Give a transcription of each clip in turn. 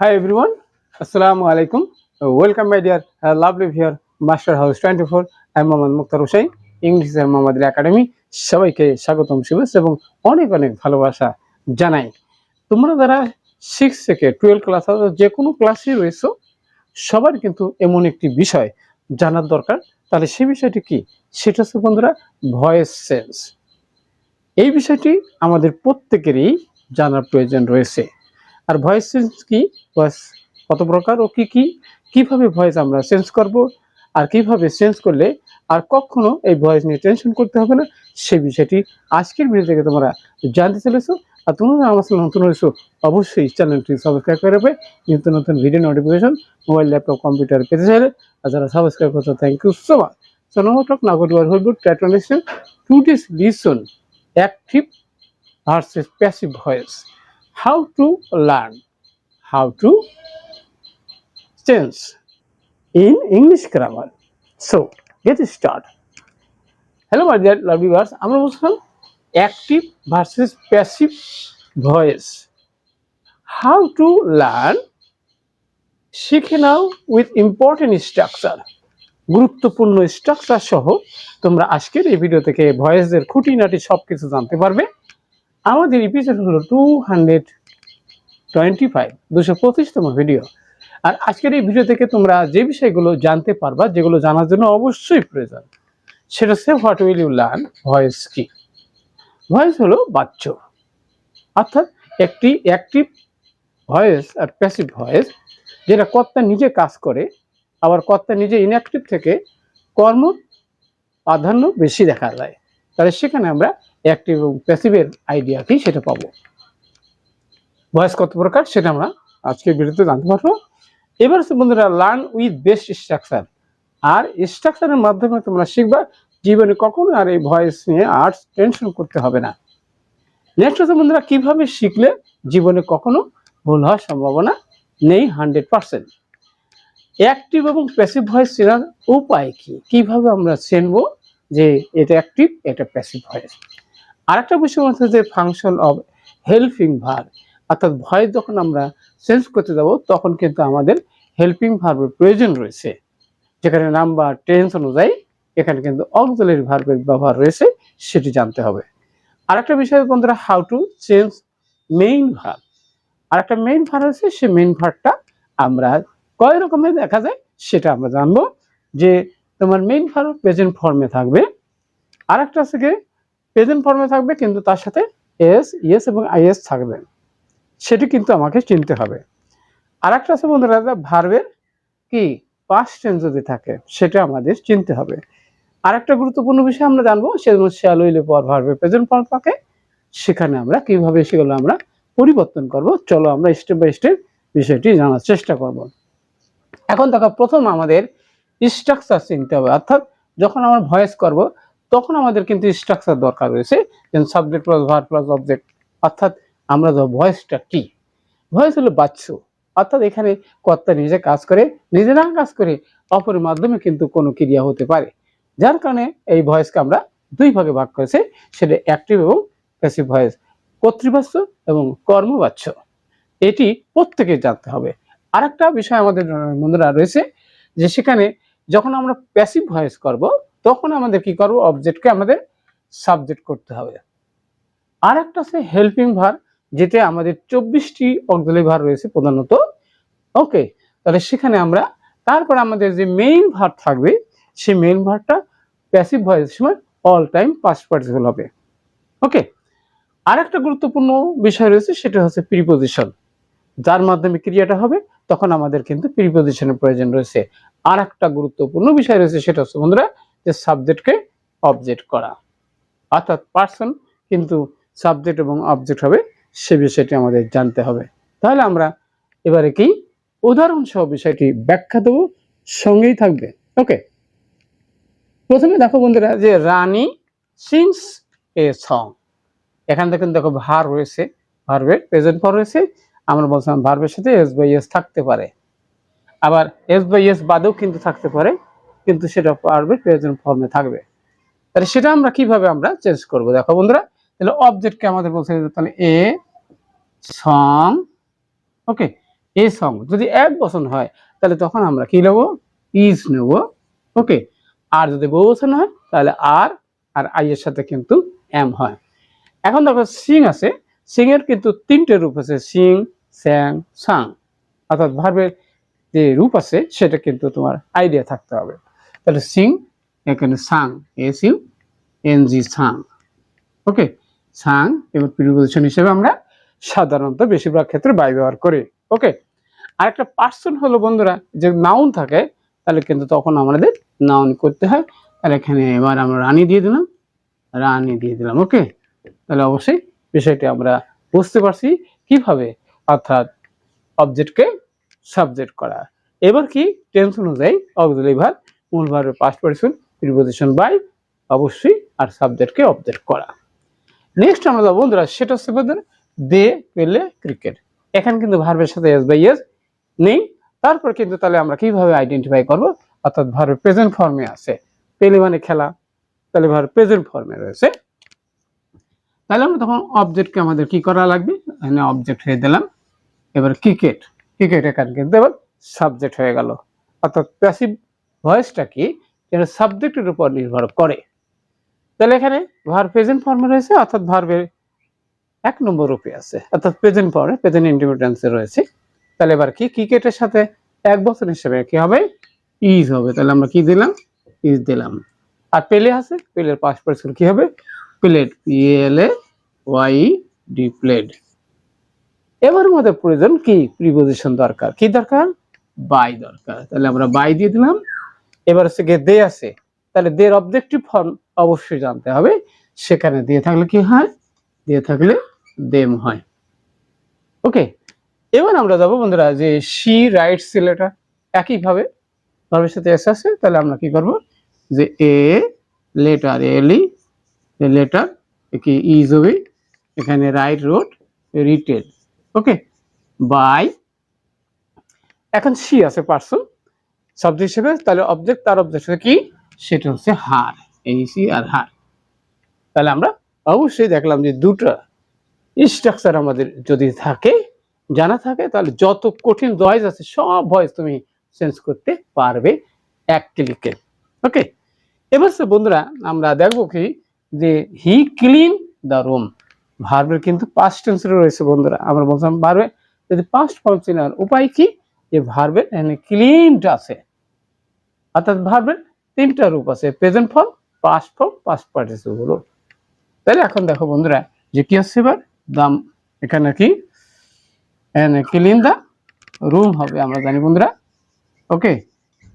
Hi everyone, Assalamu alaikum. Uh, Welcome my dear uh, lovely viewer, Master House 24. I'm Mohammad Mukhtar Hussain, English Mohammad academy সবাইকে স্বাগতম শুভেচ্ছা এবং অনেক অনেক ভালোবাসা জানাই। তোমরা যারা সিক্স থেকে টুয়েলভ ক্লাস যে কোনো ক্লাসে রয়েছো সবার কিন্তু এমন একটি বিষয় জানার দরকার। তাহলে সেই বিষয়টি কি? সেটা হচ্ছে বন্ধুরা ভয়েস সেন্স এই বিষয়টি আমাদের প্রত্যেকেরই জানার প্রয়োজন রয়েছে। আর ভয়েস চেঞ্জ কি? ভয়েস কত প্রকার ও কি কি? কীভাবে ভয়েস আমরা চেঞ্জ করব? আর কীভাবে চেঞ্জ করলে আর কখনো এই ভয়েস নিয়ে টেনশন করতে হবে না? সেই বিষয়টি আজকের ভিডিও থেকে তোমরা জানতে চলেছো। আর তোমরা আমার সাথে নতুন হয়েছো, অবশ্যই চ্যানেলটি সাবস্ক্রাইব করে রাখবে। নিত্য নতুন video notification mobile laptop computer পেতে চাইলে আর যারা সাবস্ক্রাইব করছ thank you so much So now talk now about what good try to understand today's lesson How to learn, how to change in English grammar. So get start. Hello my dear lovely viewers, আমরা বলছিলাম active versus passive voice. How to learn শিখে নাও with important structure. গুরুত্বপূর্ণ structure সহ তোমরা আজকের এই video থেকে ভয়েসের খুঁটিনাটি সব কিছু জানতে পারবে আমাদের এপিসোড হলো টু হান্ড্রেড টোয়েন্টি ফাইভ দুশো পঁচিশতম ভিডিও আর আজকের এই ভিডিও থেকে তোমরা যে বিষয়গুলো জানতে পারবা, যেগুলো জানার জন্য অবশ্যই প্রয়োজন, সেটা হচ্ছে what will you learn voice কি? ভয়েস হলো বাচ্চ অর্থাৎ একটি অ্যাক্টিভ ভয়েস আর প্যাসিভ ভয়েস, যেটা কর্তা নিজে কাজ করে, আবার কর্তা নিজে ইনঅ্যাক্টিভ থেকে কর্ম প্রাধান্য বেশি দেখা যায় তাহলে সেখানে আমরা অ্যাক্টিভ এবং প্যাসিভের আইডিয়া কি সেটা পাবো। ভয়েস কত প্রকার সেটা আমরা আজকে ভিডিওতে জানতে পারব। এবার বন্ধুরা লার্ন উইথ বেস্ট স্ট্রাকচার আর স্ট্রাকচারের মাধ্যমে তোমরা শিখবা জীবনে কখনো আর এই ভয়েস নিয়ে আর টেনশন করতে হবে না। নেক্সট হচ্ছে বন্ধুরা, কীভাবে শিখলে জীবনে কখনো ভুল হওয়ার সম্ভাবনা নেই হান্ড্রেড পার্সেন্ট অ্যাক্টিভ এবং প্যাসিভ ভয়েস চেনার উপায় কি? কীভাবে আমরা চিনবো? যে এটা অ্যাক্টিভ এটা প্যাসিভ ভয়েস। আরেকটা বিষয় হচ্ছে যে ফাংশন অফ হেল্পিং ভার অর্থাৎ ভয়েস যখন আমরা চেঞ্জ করতে যাব, তখন কিন্তু আমাদের হেল্পিং ভার্বের প্রয়োজন রয়েছে। যেখানে নাম্বার টেন্স অনুযায়ী এখানে কিন্তু অক্সিলারি ভার্বের ব্যবহার রয়েছে, সেটি জানতে হবে। আরেকটা বিষয় বন্ধুরা how to change main verb আরেকটা মেইন ভার্ব আছে সে মেইন ভার্বটা আমরা কয় রকমের দেখা যায়, সেটা আমরা জানব। যে তোমার মেইন ভার্ব প্রেজেন্ট ফর্মে থাকবে। আর একটা আছে কি? প্রেজেন্ট ফর্মে থাকবে, কিন্তু তার সাথে এস ইএস এবং আইএস থাকবে। সেটি কিন্তু আমাকে চিনতে হবে। আর একটা আছে বন্ধুরা ভার্বের কি? পাস্ট টেন্স যদি থাকে, সেটা আমাদের চিনতে হবে। আর একটা গুরুত্বপূর্ণ বিষয় আমরা জানব সেজন্য শ্যাল হইলে পর ভার্বের প্রেজেন্ট ফর্ম থাকে, সেখানে আমরা কীভাবে সেগুলো আমরা পরিবর্তন করব, চলো আমরা স্টেপ বাই স্টেপ বিষয়টি জানার চেষ্টা করব। এখন দেখো, প্রথম আমাদের স্ট্রাকচার চিনতে হবে। অর্থাৎ যখন আমরা ভয়েস করব, তখন আমাদের কিন্তু স্ট্রাকচার দরকার রয়েছে। যেমন subject plus verb plus object অর্থাৎ আমরা ধর ভয়েসটা কি? ভয়েস হলো বাচ্চ। অর্থাৎ এখানে কর্তা নিজে কাজ করে, নিজে না কাজ করে অপরের মাধ্যমে কিন্তু কোনো ক্রিয়া হতে পারে। যার কারণে এই ভয়েসকে আমরা দুই ভাগে ভাগ করেছে, সেটা অ্যাক্টিভ এবং প্যাসিভ ভয়েস কর্তৃবাচ্য এবং কর্মবাচ্য। এটি প্রত্যেকে জানতে হবে। আরেকটা বিষয় আমাদের বন্ধুরা রয়েছে, যে সেখানে যখন আমরা প্যাসিভ ভয়েস করব, তখন আমাদের কি করব? অবজেক্টকে আমাদের সাবজেক্ট করতে হবে। আর একটা আছে হেল্পিং ভার যেটা আমাদের চব্বিশটি অক্সিলারি ভার রয়েছে প্রধানত। ওকে তাহলে সেখানে আমরা, তারপর আমাদের যে মেইন ভার থাকবে, সেই মেইন ভারটা প্যাসিভ ভয়েসের সময় অল টাইম পাস্ট পার্টিসিপল হবে। ওকে আরেকটা গুরুত্বপূর্ণ বিষয় রয়েছে, সেটা হচ্ছে প্রিপোজিশন যার মাধ্যমে ক্রিয়াটা হবে তখন আমাদের কিন্তু প্রিপোজিশনের প্রয়োজন রয়েছে। আর একটা গুরুত্বপূর্ণ বিষয় রয়েছে, সেটা হচ্ছে বন্ধুরা, যে সাবজেক্টকে অবজেক্ট করা। অর্থাৎ পার্সন কিন্তু সাবজেক্ট এবং অবজেক্ট হবে, সে বিষয়টি আমাদের জানতে হবে। তাহলে আমরা এবারে কি? উদাহরণ সহ বিষয়টি ব্যাখ্যা দেবো, সঙ্গেই থাকবে। ওকে? প্রথমে দেখো বন্ধুরা, যে রানী সিংস এ সং এখান থেকে দেখো ভার রয়েছে, ভার্বের প্রেজেন্ট ফর রয়েছে। আমরা বলছিলাম ভার্বের সাথে এস বাই এস থাকতে পারে। আবার এস বাই এস বাদেও কিন্তু থাকতে পারে, কিন্তু সেটা ভার্বের প্রয়োজন ফর্মে থাকবে। তাহলে সেটা আমরা কীভাবে আমরা চেঞ্জ করব? দেখো বন্ধুরা, তাহলে অবজেক্টকে আমাদের বলতে তাহলে a song okay a song যদি এক বচন হয়, তাহলে তখন আমরা কি নেব? ইজ নেব ওকে আর যদি বহু বচন হয়, তাহলে আর আর আই এর সাথে কিন্তু এম হয়। এখন দেখো সিং আছে সিং এর কিন্তু তিনটে রূপ আছে সিং স্যাং, সাং, অর্থাৎ ভার্বের যে রূপ আছে, সেটা কিন্তু তোমার আইডিয়া থাকতে হবে। তাহলে সিং, এখানে sung S U N G sung. Okay? Sung এবং প্রিপোজিশন হিসেবে আমরা সাধারণত বেশিরভাগ ক্ষেত্রে বাই ব্যবহার করি। ওকে? আরেকটা পার্সন হলো বন্ধুরা, যে নাউন থাকে, তাহলে কিন্তু তখন আমাদের নাউন করতে হয়। তাহলে এখানে এবার আমরা রানী দিয়ে দিলাম। রানী দিয়ে দিলাম, ওকে? তাহলে অবশ্যই বিষয়টি আমরা বুঝতে পারছি। কীভাবে অর্থাৎ অবজেক্টকে সাবজেক্ট করা। এবার কি? টেন্স অনুযায়ী অক্সিলারি ভার মূল ভার্বের পাস্ট পার্সন প্রিপোজিশন বাই অবশ্যই আর সাবজেক্টকে অবজেক্ট করা। নেক্সট আমরা বন্ধুরা, সেটা হচ্ছে বন্ধুরা দে পেলে ক্রিকেট এখানে কিন্তু ভার্বের সাথে এস বাই এস নেই। তারপর কিন্তু তাহলে আমরা কীভাবে আইডেন্টিফাই করব? অর্থাৎ ভার্বের প্রেজেন্ট ফর্মে আছে। পেলে মানে খেলা, তাহলে ভার্ব প্রেজেন্ট ফর্মে রয়েছে। তাহলে আমরা তখন অবজেক্টকে আমাদের কি করা লাগবে? এখানে অবজেক্ট হয়ে দিলাম। এবার ক্রিকেট ক্রিকেট এখানে কিন্তু এবার সাবজেক্ট হয়ে গেল। অর্থাৎ প্যাসিভ ভয়েসটা কি? যেটা সাবজেক্টের উপর নির্ভর করে। তাহলে এখানে ভার প্রেজেন্ট ফর্মে রয়েছে, অর্থাৎ ভার্বের এক নম্বর রূপে আছে। অর্থাৎ প্রেজেন্ট ফর্মে প্রেজেন্ট ইন্ডিপেন্ডেন্সে রয়েছে। তাহলে এবার কি ক্রিকেটের সাথে এক বছর হিসেবে কি হবে? ইজ হবে। তাহলে আমরা কি দিলাম? ইজ দিলাম। আর পেলে আছে? পেলের পাঁচ পার্সেন্ট কি হবে? Played P L A Y D played এবার আমাদের প্রয়োজন কি? প্রিপোজিশন দরকার। কি দরকার? বাই দরকার। তাহলে আমরা বাই দিয়ে দিলাম। এবার হচ্ছে গিয়ে দে আছে। তাহলে দের অবজেক্টিভ ফর্ম অবশ্যই জানতে হবে। সেখানে দিয়ে থাকলে কি হয়? দিয়ে থাকলে দেম হয়। ওকে এবার আমরা যাব বন্ধুরা যে শি রাইট সিলেটা একইভাবে। ভাবের সাথে এস আছে। তাহলে আমরা কি করব? যে এ লেটার এলি লেটার কি ইজ হবে? এখানে write wrote written okay by এখন সি আছে পার্সন সাবজেক্ট হিসেবে, তাহলে অবজেক্ট তার অবজেক্ট কি? সেটা হচ্ছে হার। এই সি আর হার। তাহলে আমরা অবশ্যই দেখলাম যে দুটো স্ট্রাকচার আমাদের যদি থাকে, জানা থাকে, তাহলে যত কঠিন ভয়েস আছে, সব ভয়েস তুমি চেঞ্জ করতে পারবে এক ক্লিকে ওকে এবার বন্ধুরা, আমরা দেখব কি? যে হি ক্লিন দ্য রুম ভার্বের কিন্তু পাস্ট টেন্সে রয়েছে বন্ধুরা। আমরা বলছিলাম ভার্বে যদি পাস্ট ফর্ম চেনার উপায় কি? যে ভার্বের এখানে ক্লিনটা আছে। অর্থাৎ ভার্বের তিনটা রূপ আছে present form past form past participle তাহলে এখন দেখো বন্ধুরা, যে কি হচ্ছে এবার? দাম এখানে কি? ক্লিন দা রুম হবে, আমরা জানি বন্ধুরা। ওকে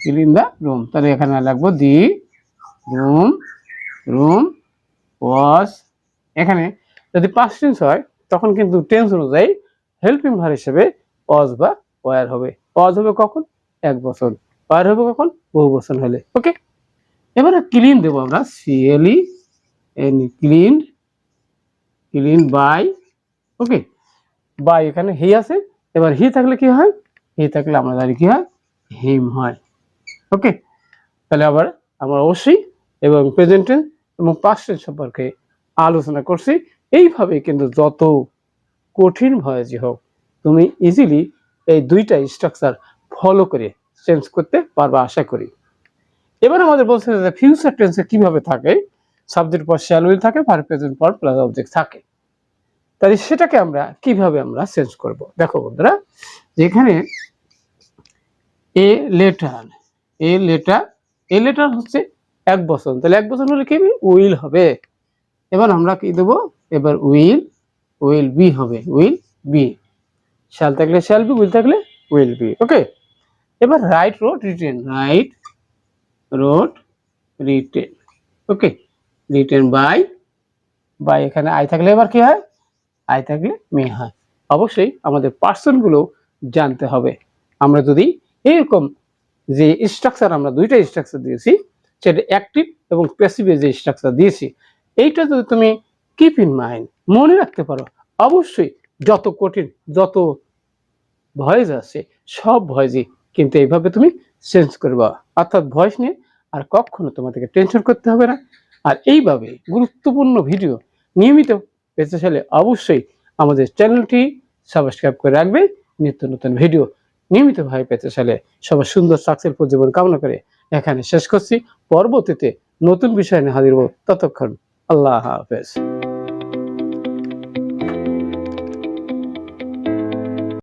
ক্লিন দা রুম তাহলে এখানে লাগবো দি রুম রুম ওয়াশ এখানে যদি পাঁচ টেন্স হয়, তখন কিন্তু টেন্স অনুযায়ী হেল্পিং ভার হিসেবে অজ বা ওয়ার হবে। অজ হবে কখন? এক বছর। ওয়ার হবে কখন? বহু বছর হলে। ওকে এবারে ক্লিন দেবো আমরা C L E N clean clean bye okay bye এখানে হি আছে। এবার হি থাকলে কি হয়? হি থাকলে আমরা জানি কি হয়? হিম হয়। ওকে তাহলে আবার আমরা অবশ্যই এবং প্রেজেন্ট এবং পাস্ট সম্পর্কে আলোচনা করছি। এইভাবে কিন্তু যত কঠিন ভয়েসই হোক, তুমি ইজিলি এই দুইটা স্ট্রাকচার ফলো করে চেঞ্জ করতে পারবা আশা করি। এবার আমাদের বলছে যে ফিউচার টেন্সে কীভাবে থাকে? সাবজেক্ট পর শ্যাল উইল থাকে ভার প্রেজেন্ট পর প্লাস অবজেক্ট থাকে। তাহলে সেটাকে আমরা কীভাবে আমরা চেঞ্জ করব? দেখো বন্ধুরা, যেখানে A letter A letter A letter হচ্ছে এক বছর তাহলে এক বছর হলে কি উইল হবে। এবার আমরা কি দেবো? এবার উইল উইল বি হবে। উইল বি শ্যাল থাকলে শ্যাল বি উইল থাকলে উইল বি ওকে এবার write wrote written write wrote written okay written by by এখানে আই থাকলে এবার কি হয়? আই থাকলে মে হয়। অবশ্যই আমাদের পার্সনগুলো জানতে হবে। আমরা যদি এরকম যে স্ট্রাকচার আমরা দুইটা স্ট্রাকচার দিয়েছি, সেটা অ্যাক্টিভ এবং প্যাসিভের যে স্ট্রাকচার দিয়েছি, এইটা যদি তুমি কিপ ইন মাইন্ড মনে রাখতে পারো, অবশ্যই যত কঠিন, যত ভয়েস আছে, সব ভয়েসই কিন্তু এইভাবে তুমি চেঞ্জ করবা। অর্থাৎ ভয়েস নিয়ে আর কখনো তোমাদেরকে টেনশন করতে হবে না। আর এইভাবে গুরুত্বপূর্ণ ভিডিও নিয়মিত পেতে চাইলে অবশ্যই আমাদের চ্যানেলটি সাবস্ক্রাইব করে রাখবে। নিত্য নতুন ভিডিও নিয়মিতভাবে পেতে চাইলে সবার সুন্দর সাকসেসফুল জীবন কামনা করে এখানে শেষ করছি। পরবর্তীতে নতুন বিষয় নিয়ে হাজির হব। ততক্ষণ আল্লাহ হাফেজ।